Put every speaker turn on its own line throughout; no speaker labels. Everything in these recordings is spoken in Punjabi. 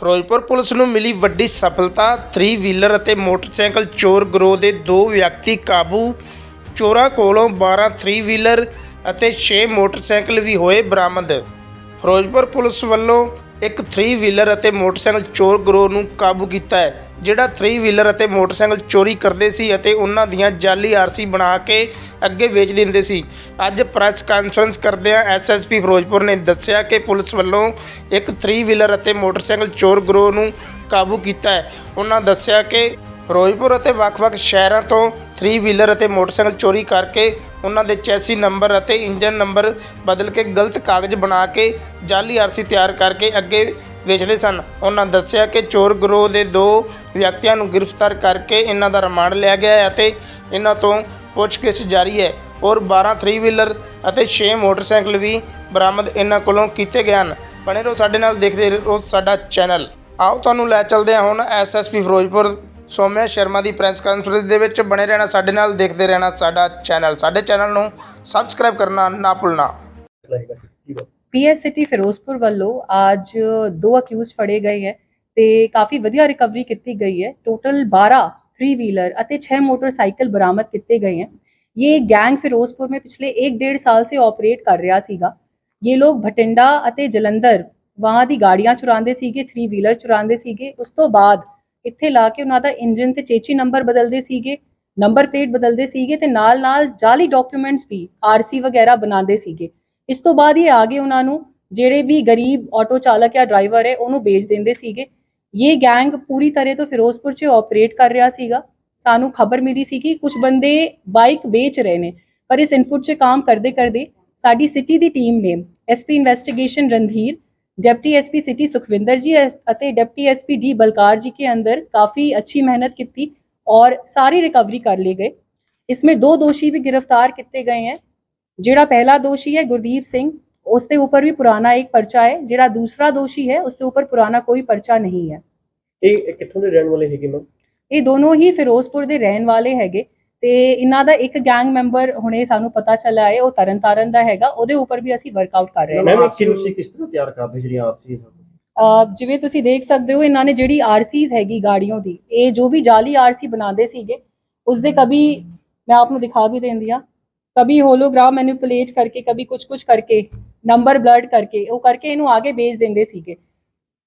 ਫਿਰੋਜ਼ਪੁਰ ਪੁਲਿਸ ਨੂੰ ਮਿਲੀ ਵੱਡੀ ਸਫਲਤਾ 3 ਵੀਲਰ ਅਤੇ ਮੋਟਰਸਾਈਕਲ ਚੋਰ ਗਰੋਹ ਦੇ ਦੋ ਵਿਅਕਤੀ ਕਾਬੂ। ਚੋਰਾਂ ਕੋਲੋਂ 12 3 ਵੀਲਰ ਅਤੇ 6 ਮੋਟਰਸਾਈਕਲ ਵੀ ਹੋਏ ਬਰਾਮਦ। ਫਿਰੋਜ਼ਪੁਰ ਪੁਲਿਸ ਵੱਲੋਂ ਇੱਕ 3 ਵੀਲਰ ਅਤੇ ਮੋਟਰਸਾਈਕਲ ਚੋਰ ਗਰੋਹ ਨੂੰ ਕਾਬੂ ਕੀਤਾ ਹੈ, ਜਿਹੜਾ 3 ਵੀਲਰ ਅਤੇ ਮੋਟਰਸਾਈਕਲ ਚੋਰੀ ਕਰਦੇ ਸੀ ਅਤੇ ਉਹਨਾਂ ਦੀਆਂ ਜਾਲੀ ਆਰਸੀ ਬਣਾ ਕੇ ਅੱਗੇ ਵੇਚ ਦਿੰਦੇ ਸੀ। ਅੱਜ ਪ੍ਰੈਸ ਕਾਨਫਰੰਸ ਕਰਦਿਆਂ ਐਸਐਸਪੀ ਫਿਰੋਜ਼ਪੁਰ ਨੇ ਦੱਸਿਆ ਕਿ ਪੁਲਿਸ ਵੱਲੋਂ ਇੱਕ 3 ਵੀਲਰ ਅਤੇ ਮੋਟਰਸਾਈਕਲ ਚੋਰ ਗਰੋਹ ਨੂੰ ਕਾਬੂ ਕੀਤਾ ਹੈ। ਉਹਨਾਂ ਦੱਸਿਆ ਕਿ ਫਿਰੋਜ਼ਪੁਰ ਅਤੇ ਵੱਖ-ਵੱਖ ਸ਼ਹਿਰਾਂ ਤੋਂ 3 ਵੀਲਰ ਅਤੇ ਮੋਟਰਸਾਈਕਲ ਚੋਰੀ ਕਰਕੇ ਉਹਨਾਂ ਦੇ ਚੈਸੀ ਨੰਬਰ ਅਤੇ ਇੰਜਨ ਨੰਬਰ ਬਦਲ ਕੇ ਗਲਤ ਕਾਗਜ਼ ਬਣਾ ਕੇ ਜਾਲੀ ਆਰਸੀ ਤਿਆਰ ਕਰਕੇ ਅੱਗੇ ਵੇਚਦੇ ਸਨ। ਉਹਨਾਂ ਦੱਸਿਆ ਕਿ ਚੋਰ ਗਰੋਹ ਦੇ ਦੋ ਵਿਅਕਤੀਆਂ ਨੂੰ ਗ੍ਰਿਫਤਾਰ ਕਰਕੇ ਇਹਨਾਂ ਦਾ ਰਿਮਾਂਡ ਲਿਆ ਗਿਆ ਹੈ ਅਤੇ ਇਹਨਾਂ ਤੋਂ ਪੁੱਛਗਿੱਛ ਜਾਰੀ ਹੈ ਔਰ 12 3 ਵੀਲਰ ਅਤੇ 6 ਮੋਟਰਸਾਈਕਲ ਵੀ ਬਰਾਮਦ ਇਹਨਾਂ ਕੋਲੋਂ ਕੀਤੇ ਗਏ ਹਨ। ਬਣੇ ਰਹੋ ਸਾਡੇ ਨਾਲ, ਦੇਖਦੇ ਰਹੋ ਸਾਡਾ ਚੈਨਲ। ਆਓ ਤੁਹਾਨੂੰ ਲੈ ਚੱਲਦੇ ਹਾਂ ਹੁਣ ਐਸਐਸਪੀ ਫਿਰੋਜ਼ਪੁਰ ਸੋਮਿਆ ਸ਼ਰਮਾ ਦੀ ਪ੍ਰੈਸ ਕਾਨਫਰੰਸ ਦੇ ਵਿੱਚ ਬਣੇ ਰਹਿਣਾ ਸਾਡੇ ਨਾਲ ਦੇਖਦੇ ਰਹਿਣਾ ਸਾਡਾ ਚੈਨਲ ਸਾਡੇ ਚੈਨਲ ਨੂੰ ਸਬਸਕ੍ਰਾਈਬ ਕਰਨਾ ਨਾ ਭੁੱਲਣਾ
ਪੀਐਸ ਸਿਟੀ ਫਿਰੋਜ਼ਪੁਰ ਵੱਲੋਂ ਅੱਜ ਦੋ ਅਕਿਊਜ਼ ਫੜੇ ਗਏ ਹੈ ਤੇ ਕਾਫੀ ਵਧੀਆ ਰਿਕਵਰੀ ਕੀਤੀ ਗਈ ਹੈ ਟੋਟਲ 12 3 ਵੀਲਰ ਅਤੇ 6 ਮੋਟਰਸਾਈਕਲ ਬਰਾਮਦ ਕੀਤੇ ਗਏ हैं ये गैंग ਫਿਰੋਜ਼ਪੁਰ में पिछले 1 डेढ़ ਸਾਲ ਸੇ ਆਪਰੇਟ ਕਰ ਰਿਹਾ ਸੀਗਾ ਇਹ ਲੋਕ ਭਟਿੰਡਾ ਅਤੇ ਜਲੰਧਰ ਵਹਾਂ ਦੀ ਗਾੜੀਆਂ ਚੁਰਾਉਂਦੇ ਸੀਗੇ 3 ਵੀਲਰ ਚੁਰਾਉਂਦੇ ਸੀਗੇ ਉਸ ਤੋਂ ਬਾਅਦ ਇੱਥੇ ਲਾ ਕੇ ਉਹਨਾਂ ਦਾ ਇੰਜਨ ਤੇ ਚੇਚੀ ਨੰਬਰ ਬਦਲਦੇ ਸੀਗੇ, ਨੰਬਰ ਪਲੇਟ ਬਦਲਦੇ ਸੀਗੇ ਤੇ ਨਾਲ ਨਾਲ ਜਾਲੀ ਡਾਕੂਮੈਂਟਸ ਵੀ ਆਰਸੀ ਵਗੈਰਾ ਬਣਾਉਂਦੇ ਸੀਗੇ। ਇਸ ਤੋਂ ਬਾਅਦ ਇਹ ਆਗੇ ਉਹਨਾਂ ਨੂੰ, ਜਿਹੜੇ ਵੀ ਗਰੀਬ ਆਟੋ ਚਾਲਕ ਜਾਂ ਡਰਾਈਵਰ ਹੈ, ਉਹਨੂੰ ਵੇਚ ਦਿੰਦੇ ਸੀਗੇ। ਇਹ ਗੈਂਗ ਪੂਰੀ ਤਰ੍ਹਾਂ ਤੋਂ ਫਿਰੋਜ਼ਪੁਰ 'ਚ ਆਪਰੇਟ ਕਰ ਰਿਹਾ ਸੀਗਾ। ਸਾਨੂੰ ਖਬਰ ਮਿਲੀ ਸੀ ਕਿ ਕੁਝ ਬੰਦੇ ਬਾਈਕ ਵੇਚ ਰਹੇ ਨੇ, ਪਰ ਇਸ ਇਨਪੁਟ 'ਚ ਕੰਮ ਕਰਦੇ ਕਰਦੇ ਸਾਡੀ ਸਿਟੀ ਦੀ ਟੀਮ ਨੇ SP investigation Randhir deputy SP city Sukhwinder G S- ਅਤੇ deputy SP D Balkar ji के अंदर काफी अच्छी मेहनत की थी और सारी रिकवरी कर ली गई इसमें दो दोषी भी गिरफ्तार किए गए हैं ਜਿਹੜਾ ਪਹਿਲਾ ਦੋਸ਼ੀ ਹੈ ਗੁਰਦੀਪ ਸਿੰਘ ਉਸ ਦੇ ਉੱਪਰ ਵੀ ਪੁਰਾਣਾ ਇੱਕ ਪਰਚਾ ਹੈ ਜਿਹੜਾ ਦੂਸਰਾ ਦੋਸ਼ੀ ਹੈ ਉਸ ਦੇ ਉੱਪਰ ਪੁਰਾਣਾ ਕੋਈ ਪਰਚਾ ਨਹੀਂ ਹੈ
ਇਹ ਇਹ ਕਿੱਥੋਂ ਦੇ ਰਹਿਣ ਵਾਲੇ ਹੈਗੇ ਮੈਮ
ਇਹ ਦੋਨੋਂ ਹੀ ਫਿਰੋਜ਼ਪੁਰ ਦੇ ਰਹਿਣ ਵਾਲੇ ਹੈਗੇ ਤੇ ਇਹਨਾਂ ਦਾ ਇੱਕ ਗੈਂਗ ਮੈਂਬਰ ਹੁਣੇ ਸਾਨੂੰ ਪਤਾ ਚੱਲਾ ਹੈ ਉਹ ਤਰਨਤਾਰਨ ਦਾ ਹੈਗਾ ਉਹਦੇ ਉੱਪਰ ਵੀ ਅਸੀਂ ਵਰਕਆਊਟ ਕਰ ਰਹੇ ਹਾਂ।
ਮੈਮ
ਆਰਸੀ ਤੁਸੀਂ ਕਿਸ ਤਰ੍ਹਾਂ ਤਿਆਰ ਕਰਦੇ ਜਿਹੜੀ ਆਰਸੀ
ਜਿਵੇਂ ਤੁਸੀਂ ਦੇਖ ਸਕਦੇ ਹੋ ਇਹਨਾਂ ਨੇ ਜਿਹੜੀ ਆਰਸੀਜ਼ ਹੈਗੀ ਗਾੜੀਆਂ ਦੀ ਇਹ ਜੋ ਵੀ ਜਾਲੀ ਆਰਸੀ ਬਣਾਉਂਦੇ ਸੀਗੇ ਉਸ ਦੇ ਕभी ਮੈਂ ਆਪ ਨੂੰ ਦਿਖਾ ਵੀ ਦੇਂਦੀ ਆ ਕभी ਹੋਲੋਗ੍ਰਾਮ ਮੈਨੂਪਲੇਟ ਕਰਕੇ ਕभी ਕੁਝ ਕੁਝ ਕਰਕੇ ਨੰਬਰ ਬਲਰਡ ਕਰਕੇ ਉਹ ਕਰਕੇ ਇਹਨੂੰ ਆਗੇ ਭੇਜ ਦਿੰਦੇ ਸੀਗੇ।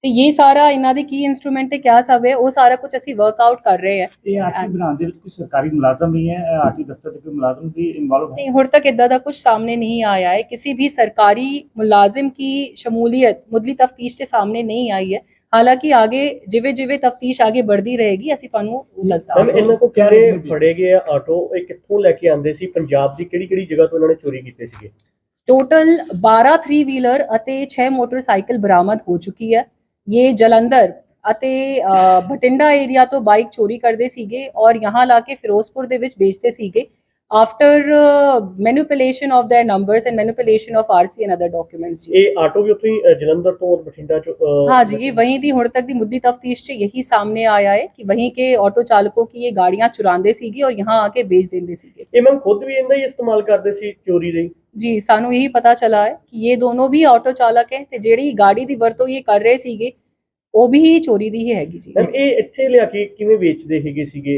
ਤੇ ਇਹ ਸਾਰਾ ਇਹਨਾਂ ਦੇ ਕੀ ਇਨਸਟਰੂਮੈਂਟ ਤੇ ਕਿਆ ਸਭ ਹੈ ਉਹ ਸਾਰਾ ਕੁਝ ਅਸੀਂ ਵਰਕ ਆਊਟ ਕਰ ਰਹੇ ਹਾਂ।
ਇਹ ਆਰਟੀ ਬਣਾਉਣ ਵਿੱਚ ਕੋਈ ਸਰਕਾਰੀ ਮੁਲਾਜ਼ਮ ਨਹੀਂ ਹੈ ਆਰਟੀ ਦਫ਼ਤਰ ਦੇ ਕੋਈ ਮੁਲਾਜ਼ਮ ਵੀ ਇਨਵੋਲਵ
ਨਹੀਂ ਹੁਣ ਤੱਕ ਇਦਾਂ ਦਾ ਕੁਝ ਸਾਹਮਣੇ ਨਹੀਂ ਆਇਆ ਹੈ ਕਿਸੇ ਵੀ ਸਰਕਾਰੀ ਮੁਲਾਜ਼ਮ ਕੀ ਸ਼ਮੂਲੀਅਤ ਮੁੱਢਲੀ ਤਫਤੀਸ਼ ਦੇ ਸਾਹਮਣੇ ਨਹੀਂ ਆਈ ਹੈ। ਹਾਲਾਂਕਿ ਆਗੇ ਜਿਵੇਂ ਜਿਵੇਂ ਤਫਤੀਸ਼ ਆਗੇ ਵੱਧਦੀ ਰਹੇਗੀ ਅਸੀਂ ਤੁਹਾਨੂੰ ਦੱਸਦਾ
ਮੈਮ ਇਹਨਾਂ ਕੋ ਕਹਿ ਰਹੇ ਫੜੇ ਗਏ ਆਟੋ? ਇਹ ਕਿੱਥੋਂ ਲੈ ਕੇ ਆਂਦੇ ਸੀ? ਪੰਜਾਬ ਦੀ ਕਿਹੜੀ ਕਿਹੜੀ ਜਗ੍ਹਾ ਤੋਂ ਇਹਨਾਂ ਨੇ ਚੋਰੀ ਕੀਤੇ ਸੀਗੇ?
ਟੋਟਲ 12 3 ਵੀਲਰ ਅਤੇ 6 ਮੋਟਰਸਾਈਕਲ ਬਰਾਮਦ ਹੋ ਚੁੱਕੀ ਹੈ। ਇਹ ਜਲੰਧਰ ਅਤੇ ਅ, ਬਠਿੰਡਾ ਏਰੀਆ ਤੋਂ ਬਾਈਕ ਚੋਰੀ ਕਰਦੇ ਸੀਗੇ ਔਰ ਯਹਾਂ ਲਾ ਕੇ ਫਿਰੋਜ਼ਪੁਰ ਦੇ ਵਿੱਚ ਵੇਚਦੇ ਸੀਗੇ after manipulation of their numbers and manipulation of RC and other documents ਜੀ
ਇਹ ਆਟੋ ਵੀ ਉੱਥੋਂ ਹੀ ਅ, ਜਲੰਧਰ ਤੋਂ ਔਰ ਬਠਿੰਡਾ ਚੋਂ ਅ,
हाँ जी ये वहीं थी हुड़ तक दी मुद्दी तफ्तीश से यही सामने आया है कि वहीं के ऑटो चालकों की ये गाड़ियां चुरांदे सीगी और यहाँ आके बेच देंदे सीगे
ਇਹ ਮੈਮ ਖੁਦ ਵੀ ਇਹਦਾ ਹੀ ਇਸਤੇਮਾਲ ਕਰਦੇ ਸੀ ਚੋਰੀ ਦੇ
ਜੀ ਸਾਨੂੰ ਇਹੀ ਪਤਾ ਚਲਾ ਹੈ ਕਿ ਇਹ ਦੋਨੋਂ ਵੀ ਆਟੋ ਚਾਲਕ ਹੈ ਤੇ ਜਿਹੜੀ ਗਾੜੀ ਦੀ ਵਰਤੋਂ ਇਹ ਕਰ ਰਹੇ ਸੀਗੇ ਉਹ ਵੀ ਚੋਰੀ ਦੀ ਹੀ ਹੈਗੀ ਜੀ।
ਮੈਮ ਇਹ ਇੱਥੇ ਲਿਆ ਕੇ ਕਿਵੇਂ ਵੇਚਦੇ ਹੈਗੇ ਸੀਗੇ?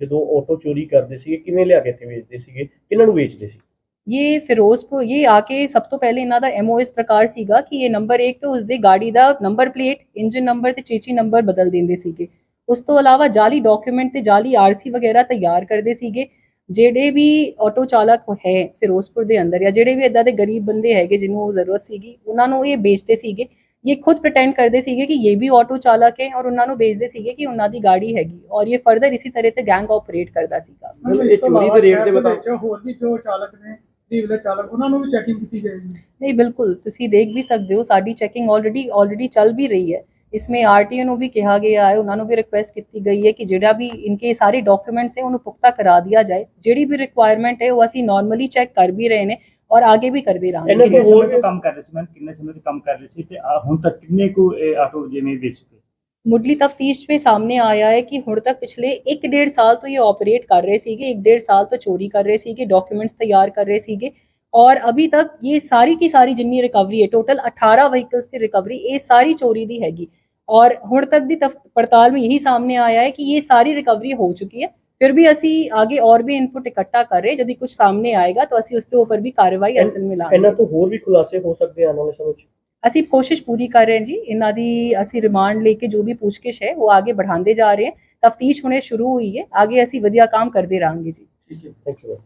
ਜਦੋਂ ਆਟੋ ਚੋਰੀ ਕਰਦੇ ਸੀਗੇ ਕਿਵੇਂ ਲਿਆ ਕੇ ਇੱਥੇ ਵੇਚਦੇ ਸੀਗੇ? ਕਿਹਨਾਂ ਨੂੰ ਵੇਚਦੇ ਸੀ?
ਇਹ ਫਿਰੋਜ਼ਪੁਰ ਇਹ ਆ ਕੇ ਸਭ ਤੋਂ ਪਹਿਲੇ ਇਹਨਾਂ ਦਾ ਐਮਓ ਇਸ ਪ੍ਰਕਾਰ ਸੀਗਾ ਕਿ ਇਹ ਨੰਬਰ 1 ਤੋਂ ਉਸਦੇ ਗਾੜੀ ਦਾ ਨੰਬਰ ਪਲੇਟ ਇੰਜਨ ਨੰਬਰ ਤੇ ਚੇਚੀ ਨੰਬਰ ਬਦਲ ਦਿੰਦੇ ਸੀਗੇ। ਉਸ ਤੋਂ ਇਲਾਵਾ ਜਾਲੀ ਡਾਕੂਮੈਂਟ ਤੇ ਜਾਲੀ ਆਰਸੀ ਵਗੈਰਾ ਤਿਆਰ ਕਰਦੇ ਸੀਗੇ। ਜਿਹੜੇ ਵੀ ਆਟੋ ਚਾਲਕ ਹੈ ਫਿਰੋਜ਼ਪੁਰ ਦੇ ਅੰਦਰ ਜਾਂ ਜਿਹੜੇ ਵੀ ਇਦਾਂ ਦੇ ਗਰੀਬ ਬੰਦੇ ਹੈਗੇ ਜਿਹਨੂੰ ਉਹ ਜ਼ਰੂਰਤ ਸੀਗੀ ਉਹਨਾਂ ਨੂੰ ਇਹ ਵੇਚਦੇ ਸੀਗੇ ਇਹ ਖੁਦ ਪ੍ਰਟੈਂਡ ਕਰਦੇ ਸੀਗੇ ਕਿ ਇਹ ਵੀ ਆਟੋ ਚਾਲਕ ਹੈ ਔਰ ਉਹਨਾਂ ਨੂੰ ਵੇਚਦੇ ਸੀਗੇ ਕਿ ਉਹਨਾਂ ਦੀ ਗਾੜੀ ਹੈਗੀ ਔਰ ਇਹ ਫਰਦਰ ਇਸੇ ਤਰ੍ਹਾਂ ਤੇ ਗੈਂਗ ਆਪਰੇਟ ਕਰਦਾ ਸੀਗਾ।
ਇਹ ਚੋਰੀ ਦੇ ਰੇਟ ਦੇ ਮੁਤਾਬਕ?
ਹੋਰ ਵੀ ਜੋ ਚਾਲਕ ਨੇ ਵੀਲਰ ਚਾਲਕ ਉਹਨਾਂ ਨੂੰ ਵੀ ਚੈਕਿੰਗ ਕੀਤੀ ਜਾਏਗੀ।
ਨਹੀਂ ਬਿਲਕੁਲ ਤੁਸੀਂ ਦੇਖ ਵੀ ਸਕਦੇ ਹੋ ਸਾਡੀ ਚੈਕਿੰਗ ਆਲਰੇਡੀ ਆਲਰੇਡੀ ਚੱਲ ਵੀ ਰਹੀ ਹੈ। इसमें आरटीओ ਨੂੰ ਵੀ ਕਿਹਾ ਗਿਆ ਹੈ ਉਹਨਾਂ ਨੂੰ ਵੀ ਰਿਕੁਐਸਟ ਕੀਤੀ ਗਈ ਹੈ ਕਿ ਜਿਹੜਾ ਵੀ ਇਨਕੇ ਸਾਰੇ ਡਾਕੂਮੈਂਟਸ ਹੈ ਉਹਨੂੰ ਪੁਖਤਾ ਕਰਾ ਦਿਆ ਜਾਏ ਜਿਹੜੀ ਵੀ ਰਿਕੁਆਇਰਮੈਂਟ ਹੈ ਉਹ ਅਸੀਂ ਨਾਰਮਲੀ ਚੈੱਕ ਕਰ ਵੀ ਰਹੇ ਨੇ ਔਰ ਆਗੇ ਵੀ ਕਰਦੇ
ਇਹਨਾਂ
ਰਹਾਂਗੇ
ਕੋਲ
ਕਿੰਨੇ
ਹੋਰ
ਸਮੇਂ ਤੋਂ ਕੰਮ ਕਰ ਰਹੇ ਸੀ ਮੈਂ ਕਿੰਨੇ ਸਮੇਂ ਤੋਂ ਕੰਮ ਕਰ ਰਹੇ ਸੀ ਤੇ ਆਹ ਹੁਣ ਤੱਕ ਕਿੰਨੇ ਕੁ ਇਹ ਆਟੋ ਜਿਵੇਂ ਵੇਚ ਚੁੱਕੇ
ਮੁੱਢਲੀ ਤਫਤੀਸ਼ ਵਿੱਚ ਸਾਹਮਣੇ ਆਇਆ ਹੈ ਕਿ ਹੁਣ ਤੱਕ ਪਿਛਲੇ 1.5 ਸਾਲ ਤੋਂ ਇਹ ਆਪਰੇਟ ਕਰ ਰਹੇ ਸੀਗੇ 1.5 ਸਾਲ ਤੋਂ ਚੋਰੀ ਕਰ ਰਹੇ ਸੀਗੇ ਡਾਕੂਮੈਂਟਸ ਤਿਆਰ ਕਰ ਰਹੇ ਸੀਗੇ ਔਰ ਅਭੀ ਤੱਕ ਇਹ ਸਾਰੀ ਕੀ ਸਾਰੀ ਜਿੰਨੀ ਰਿਕਵਰੀ ਹੈ ਟੋਟਲ 18 ਵਹੀਕਲਸ ਦੀ ਰਿਕਵਰੀ ਇਹ ਸਾਰੀ ਚੋਰੀ ਦੀ ਹੈਗੀ ਔਰ ਹੁਣ ਤੱਕ ਦੀ ਤਫ- ਪੜਤਾਲ में यही सामने आया है कि ये सारी रिकवरी हो चुकी है ਫਿਰ ਵੀ ਅਸੀਂ ਆਗੇ ਔਰ ਵੀ ਇਨਪੁਟ ਇਕੱਠਾ ਕਰ ਰਹੇ ਜਦ ਕੁਝ ਸਾਹਮਣੇ ਆਏਗਾ ਤਾਂ ਅਸੀਂ ਉਸ ਦੇ ਉੱਪਰ ਵੀ ਕਾਰਵਾਈ ਅਸਲ ਵਿੱਚ ਲਾਂਗੇ
ਇਹਨਾਂ ਤੋਂ ਹੋਰ ਵੀ ਖੁਲਾਸੇ ਹੋ ਸਕਦੇ ਆਉਣ ਵਾਲੇ ਸਮੇਂ 'ਚ
ਅਸੀਂ ਕੋਸ਼ਿਸ਼ ਪੂਰੀ ਕਰ ਰਹੇ ਹਾਂ ਜੀ ਇਹਨਾਂ ਦੀ ਅਸੀਂ ਰਿਮਾਂਡ ਲੈ ਕੇ ਜੋ ਵੀ ਪੁੱਛਗਿੱਛ ਹੈ ਉਹ ਆਗੇ बढ़ाते ਜਾ ਰਹੇ ਹਾਂ ਤਫਤੀਸ਼ ਹੁਣੇ ਸ਼ੁਰੂ ਹੋਈ ਹੈ ਆਗੇ ਅਸੀਂ ਵਧੀਆ ਕੰਮ ਕਰਦੇ ਰਹਾਂਗੇ ਜੀ
ਥੈਂਕ ਯੂ